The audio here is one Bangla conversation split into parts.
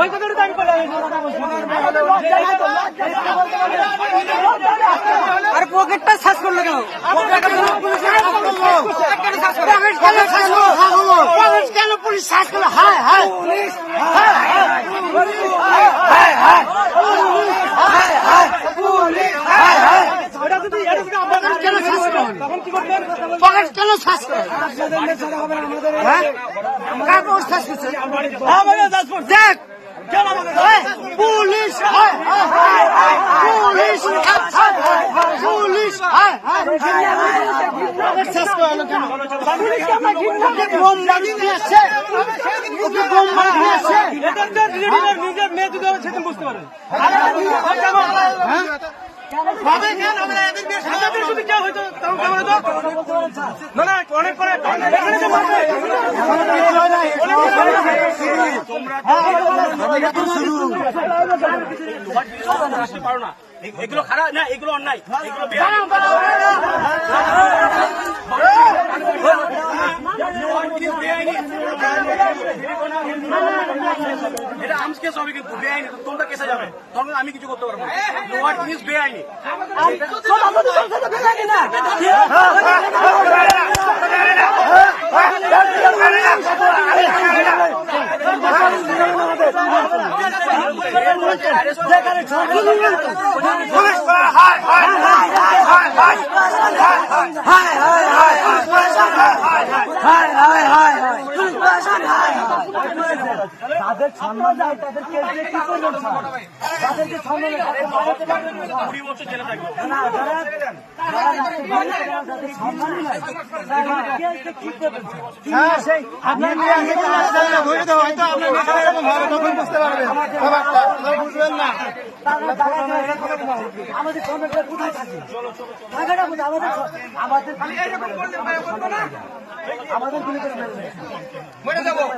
ওই কথাটা আমি আর পকেটটা সার্চ করল কেন কেন পুলিশ সার্চ করল হায় হায় হায় হায় হায় হায় হায় হায় হায় হায় পকেট কেন সার্চ করেন হ্যাঁ দেখ পুলিশ হায় হায় হায় হায়, পুলিশ হায় হায় হায়, পুলিশ হায় হায় করালো কেন ওকে নিয়ে আসছে ওকে বোমবাড়ি নিয়ে আসছে নিজের মেয়ে যদি সেদিন বুঝতে পারে হ্যাঁ? হবে কেন হবে না এদের বিয়ে সাথে আপনাদের যদি হয়তো তখন কেমন হতো না না অনেক করে এখানে তো মারবে। আসতে পারো না এ- এগুলো খারাপ না এগুলো অন্যায় এগুলো কেস হবে কিন্তু বেআইনি তোমরা কেসে যাবে তখন আমি কিছু করতে পারব না লোয়ার বেআইনি কুড়ি বছর জেলে থাকবে আপনার মেয়ে আগে তো রাস্তায় ধরে দেওয়া হয়তো আপনার মেয়ে এরকম হবে তখন বুঝতে পারবেন। ব্যাপারটা তখন বুঝবেন না। আমাদের কোথায় থাকে? থাকাটা কোথায় আমাদের আমাদের আমাদের গুলি করে মেরে যাব। তাও বলব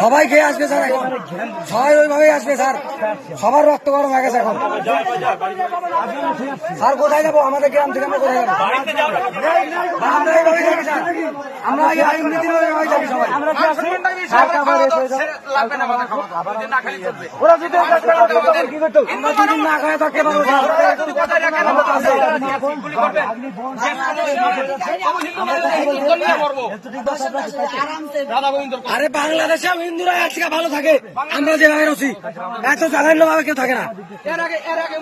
সবাই খেয়ে আসবে স্যার এখন। সবাই ওইভাবেই আসবে স্যার। সবার রক্ত গরম হয়ে গেছে এখন। স্যার কোথায় যাব? আমাদের গ্রাম থেকে আমরা কোথায় যাব? আমরা ওরা যদি কি করতো? আমরা দুদিন না থাকতে পারব আরে বাংলাদেশে হিন্দুরা আজকে ভালো থাকে। আমরা যেভাবে রসি এত জঘন্য ভাবে কেউ থাকে না। এর আগে এর আগে